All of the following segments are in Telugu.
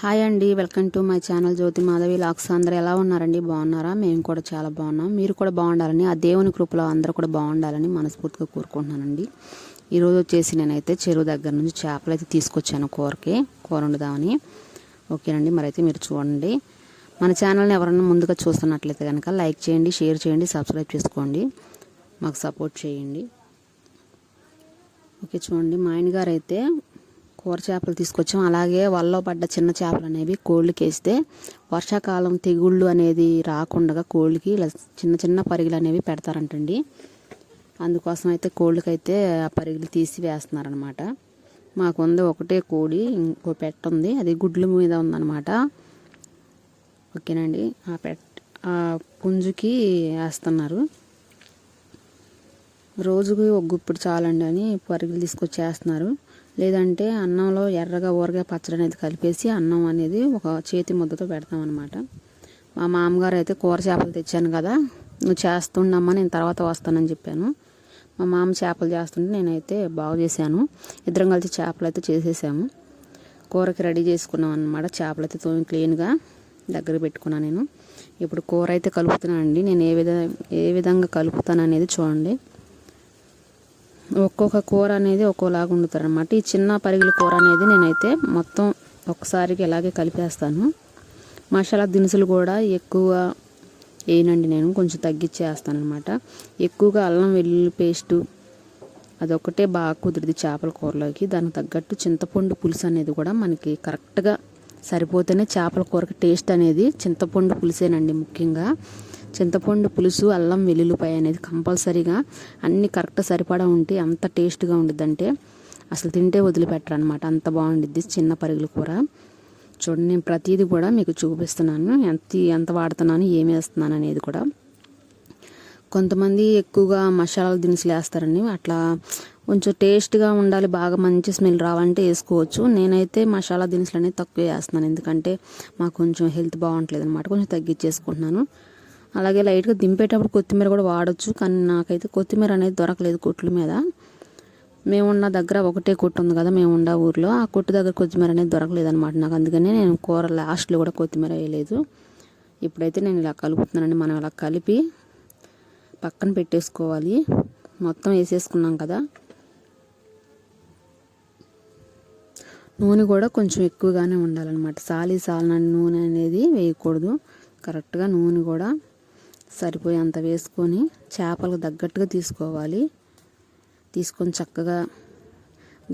హాయ్ అండి welcome to my channel Jyothi Madhavi lakhs. అందరూ ఎలా ఉన్నారండి? బాగున్నారా? మేము కూడా చాలా బాగున్నాం. మీరు కూడా బాగుండాలని ఆ దేవుని కృపలో అందరూ కూడా బాగుండాలని మనస్ఫూర్తిగా కోరుకుంటున్నానండి. ఈరోజు వచ్చేసి నేనైతే చెరువు దగ్గర నుంచి చేపలు అయితే తీసుకొచ్చాను కూరకి. కూర వండుదామని. ఓకేనండి మరైతే మీరు చూడండి. మన ఛానల్ని ఎవరైనా ముందుగా చూస్తున్నట్లయితే కనుక లైక్ చేయండి షేర్ చేయండి సబ్స్క్రైబ్ చేసుకోండి. మాకు సపోర్ట్ చేయండి. ఓకే చూడండి మా ఆయన గారు అయితే కూర చేపలు తీసుకొచ్చాం. అలాగే వల్లో పడ్డ చిన్న చేపలు అనేవి కోళ్ళకి వేస్తే వర్షాకాలం తెగుళ్ళు అనేది రాకుండా కోళ్ళకి ఇలా చిన్న చిన్న పరిగలు అనేవి పెడతారంటండి. అందుకోసం అయితే కోళ్ళకైతే ఆ పరిగలు తీసి వేస్తున్నారనమాట. మాకు ఉంది ఒకటే కోడి ఇంకో పెట్ట ఉంది. అది గుడ్ల మీద ఉందన్నమాట ఓకేనండి. ఆ పెట్ ఆ పుంజుకి వేస్తున్నారు. రోజుకి ఒక గుప్పుడు చాలండి అని పరుగులు తీసుకొచ్చి వేస్తున్నారు. లేదంటే అన్నంలో ఎర్రగా ఊరగా పచ్చడి అనేది కలిపేసి అన్నం అనేది ఒక చేతి ముద్దతో పెడతాం అనమాట మా మామగారు అయితే కూర చేపలు తెచ్చాను కదా నువ్వు చేస్తుండమ్మా నేను తర్వాత వస్తానని చెప్పాను. మా మామ చేపలు చేస్తుంటే నేనైతే బాగు చేశాను. ఇద్దరం కలిసి చేపలు అయితే చేసేసాము. కూరకి రెడీ చేసుకున్నాం అనమాట చేపలు అయితే తోమి క్లీన్గా దగ్గర పెట్టుకున్నాను నేను. ఇప్పుడు కూర అయితే కలుపుతున్నానండి. నేను ఏ విధ ఏ విధంగా కలుపుతాను అనేది చూడండి. ఒక్కొక్క కూర అనేది ఒక్కోలాగా వండుతారు అనమాట ఈ చిన్న పరిగిల కూర అనేది నేనైతే మొత్తం ఒక్కసారికి ఇలాగే కలిపేస్తాను. మసాలా దినుసులు కూడా ఎక్కువ వేయనండి నేను కొంచెం తగ్గించేస్తాను అనమాట ఎక్కువగా అల్లం వెల్లుల్లి పేస్టు అదొకటే బాగా కుదిరింది చేపల కూరలోకి. దానికి తగ్గట్టు చింతపండు పులుసు అనేది కూడా మనకి కరెక్ట్గా సరిపోతేనే చేపల కూరకి టేస్ట్ అనేది చింతపండు పులుసేనండి ముఖ్యంగా. చింతపండు పులుసు అల్లం వెల్లుల్లిపాయ అనేది కంపల్సరీగా అన్ని కరెక్ట్ సరిపడా ఉంటే అంత టేస్ట్గా ఉండిద్దంటే అసలు తింటే వదిలిపెట్టరు అనమాట అంత బాగుండిద్ది చిన్న పరుగుల కూర. చూడండి నేను ప్రతిదీ కూడా మీకు చూపిస్తున్నాను. ఎంత ఎంత వాడుతున్నాను ఏమి వేస్తున్నాను అనేది కూడా. కొంతమంది ఎక్కువగా మసాలా దినుసులు వేస్తారండి. అట్లా కొంచెం టేస్ట్గా ఉండాలి బాగా మంచి స్మెల్ రావాలంటే వేసుకోవచ్చు. నేనైతే మసాలా దినుసులు అనేది తక్కువ వేస్తున్నాను. ఎందుకంటే మాకు కొంచెం హెల్త్ బాగుంటలేదు అనమాట కొంచెం తగ్గించేసుకుంటున్నాను. అలాగే లైట్గా దింపేటప్పుడు కొత్తిమీర కూడా వాడచ్చు కానీ నాకైతే కొత్తిమీర అనేది దొరకలేదు కొట్ల మీద. మేమున్న దగ్గర ఒకటే కొట్టు ఉంది కదా మేము ఉన్న ఊర్లో. ఆ కొట్టు దగ్గర కొత్తిమీర అనేది దొరకలేదు అనమాట నాకు. అందుకనే నేను కూర లాస్ట్లో కూడా కొత్తిమీర వేయలేదు. ఇప్పుడైతే నేను ఇలా కలుపుతున్నానండి మనం ఇలా కలిపి పక్కన పెట్టేసుకోవాలి. మొత్తం వేసేసుకున్నాం కదా. నూనె కూడా కొంచెం ఎక్కువగానే ఉండాలన్నమాట. సాలి సాలిన నూనె అనేది వేయకూడదు. కరెక్ట్గా నూనె కూడా సరిపోయేంత వేసుకొని చేపలకు తగ్గట్టుగా తీసుకోవాలి. తీసుకొని చక్కగా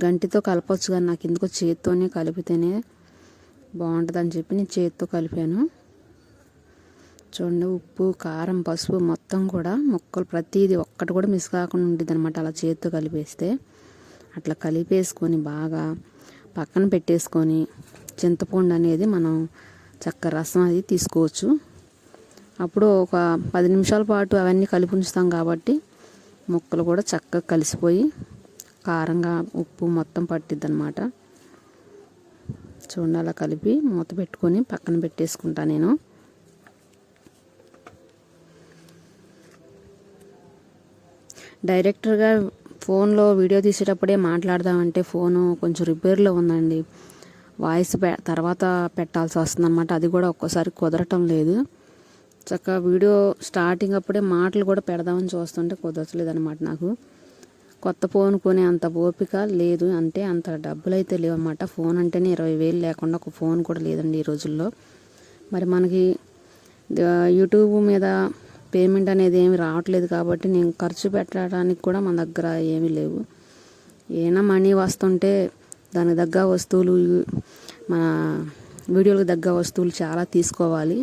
గంటితో కలపచ్చు కానీ నాకు ఎందుకో చేతితోనే కలిపితేనే బాగుంటుందని చెప్పి నేను చేతితో కలిపాను. చూడండి ఉప్పు కారం పసుపు మొత్తం కూడా ముక్కలు ప్రతిదీ ఒక్కటి కూడా మిస్ కాకుండా ఉంటుంది అనమాట అలా చేతితో కలిపేస్తే. అట్లా కలిపేసుకొని బాగా పక్కన పెట్టేసుకొని చింతపండు అనేది మనం చక్క రసం అది తీసుకోవచ్చు. అప్పుడు ఒక పది నిమిషాల పాటు అవన్నీ కలిపి ఉంచుతాం కాబట్టి ముక్కలు కూడా చక్కగా కలిసిపోయి కారంగా ఉప్పు మొత్తం పట్టిద్ది అనమాట చూడండి అలా కలిపి మూత పెట్టుకొని పక్కన పెట్టేసుకుంటా నేను. డైరెక్టర్గా ఫోన్లో వీడియో తీసేటప్పుడే మాట్లాడదామంటే ఫోను కొంచెం రిపేర్లో ఉందండి. వాయిస్ తర్వాత పెట్టాల్సి వస్తుందన్నమాట. అది కూడా ఒక్కోసారి కుదరటం లేదు. చక్కగా వీడియో స్టార్టింగ్ అప్పుడే మాటలు కూడా పెడదామని చూస్తుంటే కుదరట్లేదు అనమాట నాకు. కొత్త ఫోన్ కొనే అంత ఓపిక లేదు అంటే అంత డబ్బులు అయితే లేవన్నమాట. ఫోన్ అంటేనే ఇరవై వేలు లేకుండా ఒక ఫోన్ కూడా లేదండి ఈ రోజుల్లో. మరి మనకి యూట్యూబ్ మీద పేమెంట్ అనేది ఏమి రావట్లేదు కాబట్టి నేను ఖర్చు పెట్టడానికి కూడా మన దగ్గర ఏమీ లేవు. ఏమైనా మనీ వస్తుంటే దానికి తగ్గ వస్తువులు మన వీడియోలకు తగ్గ వస్తువులు చాలా తీసుకోవాలి.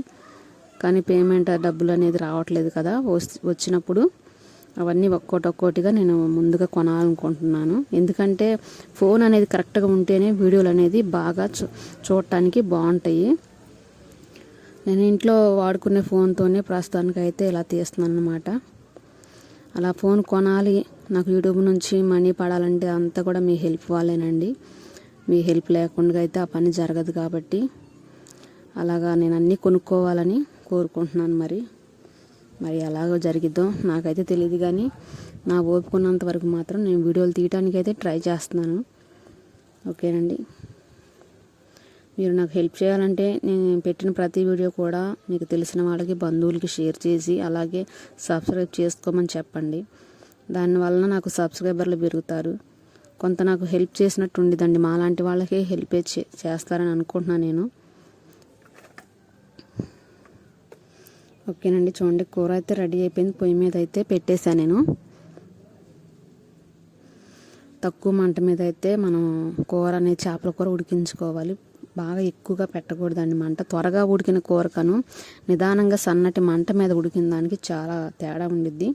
కానీ పేమెంట్ డబ్బులు అనేది రావట్లేదు కదా. వచ్చినప్పుడు అవన్నీ ఒక్కోటి ఒక్కోటిగా నేను ముందుగా కొనాలనుకుంటున్నాను. ఎందుకంటే ఫోన్ అనేది కరెక్ట్గా ఉంటేనే వీడియోలు అనేది బాగా చూ చూడటానికి బాగుంటాయి. నేను ఇంట్లో వాడుకునే ఫోన్తోనే ప్రస్తుతానికి అయితే ఇలా తీస్తున్నాను అనమాట అలా ఫోన్ కొనాలి నాకు యూట్యూబ్ నుంచి మనీ పడాలంటే అంతా కూడా మీ హెల్ప్ వాళ్ళేనండి. మీ హెల్ప్ లేకుండా అయితే ఆ పని జరగదు కాబట్టి. అలాగా నేను అన్నీ కొనుక్కోవాలని కోరుకుంటున్నాను మరి. మరి ఎలాగో జరిగిద్దో నాకైతే తెలియదు కానీ నా ఓపుకున్నంత వరకు మాత్రం నేను వీడియోలు తీయడానికి అయితే ట్రై చేస్తున్నాను. ఓకేనండి? మీరు నాకు హెల్ప్ చేయాలంటే నేను పెట్టిన ప్రతి వీడియో కూడా మీకు తెలిసిన వాళ్ళకి బంధువులకి షేర్ చేసి అలాగే సబ్స్క్రైబ్ చేసుకోమని చెప్పండి. దానివల్ల నాకు సబ్స్క్రైబర్లు పెరుగుతారు. కొంత నాకు హెల్ప్ చేసినట్టు ఉండిద్దండి. మాలాంటి వాళ్ళకే హెల్ప్ చే చేస్తారని అనుకుంటున్నాను నేను. ఓకేనండి చూడండి. కూర అయితే రెడీ అయిపోయింది. పొయ్యి మీద అయితే పెట్టేశాను నేను. తక్కువ మంట మీద అయితే మనం కూర అనేది చేపల కూర ఉడికించుకోవాలి. బాగా ఎక్కువగా పెట్టకూడదండి మంట. త్వరగా ఉడికిన కూర కను నిదానంగా సన్నటి మంట మీద ఉడికిన దానికి చాలా తేడా ఉండిద్ది.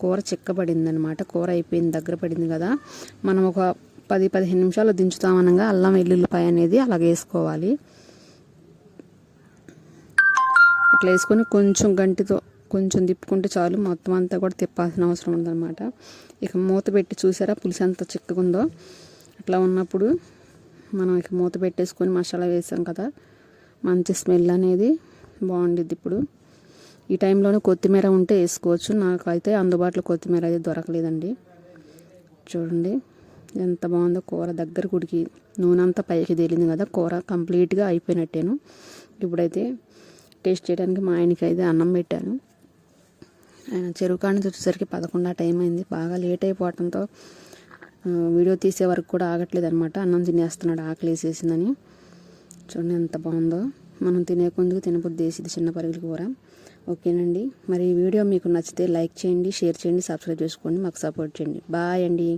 కూర చిక్కబడింది అనమాట కూర అయిపోయింది దగ్గర పడింది కదా. మనం ఒక పది పదిహేను నిమిషాలు దించుతామనగా అల్లం వెల్లుల్లిపాయ అనేది అలాగ వేసుకోవాలి. అట్లా వేసుకొని కొంచెం గంటితో కొంచెం తిప్పుకుంటే చాలు మొత్తం అంతా కూడా తిప్పాల్సిన అవసరం ఉందన్నమాట ఇక మూత పెట్టి చూసారా? పులుసు ఎంత చిక్కగుందో అట్లా ఉన్నప్పుడు మనం ఇక మూత పెట్టేసుకొని మసాలా వేసాం కదా. మంచి స్మెల్ అనేది బాగుండిద్ది ఇప్పుడు. ఈ టైంలోనే కొత్తిమీర ఉంటే వేసుకోవచ్చు. నాకైతే అందుబాటులో కొత్తిమీర అయితే దొరకలేదండి. చూడండి ఎంత బాగుందో కూర. దగ్గర కుడికి నూనె అంతా పైకి తేలింది కదా. కూర కంప్లీట్గా అయిపోయినట్టేను. ఇప్పుడైతే టేస్ట్ చేయడానికి మా ఆయనకి అయితే అన్నం పెట్టాను. ఆయన చెరువు కాడ నుంచి వచ్చేసరికి పదకొండు టైం అయింది. బాగా లేట్ అయిపోవడంతో వీడియో తీసే వరకు కూడా ఆగట్లేదు అనమాట అన్నం తినేస్తున్నాడు ఆకలి వేసేసిందని. చూడండి ఎంత బాగుందో. మనం తినే కొందుకు తినబుద్ధి వేసింది చిన్న పరుగుల కూర ఓకేనండి. మరి ఈ వీడియో మీకు నచ్చితే లైక్ చేయండి షేర్ చేయండి సబ్స్క్రైబ్ చేసుకోండి. మాకు సపోర్ట్ చేయండి. బాయ్ అండి.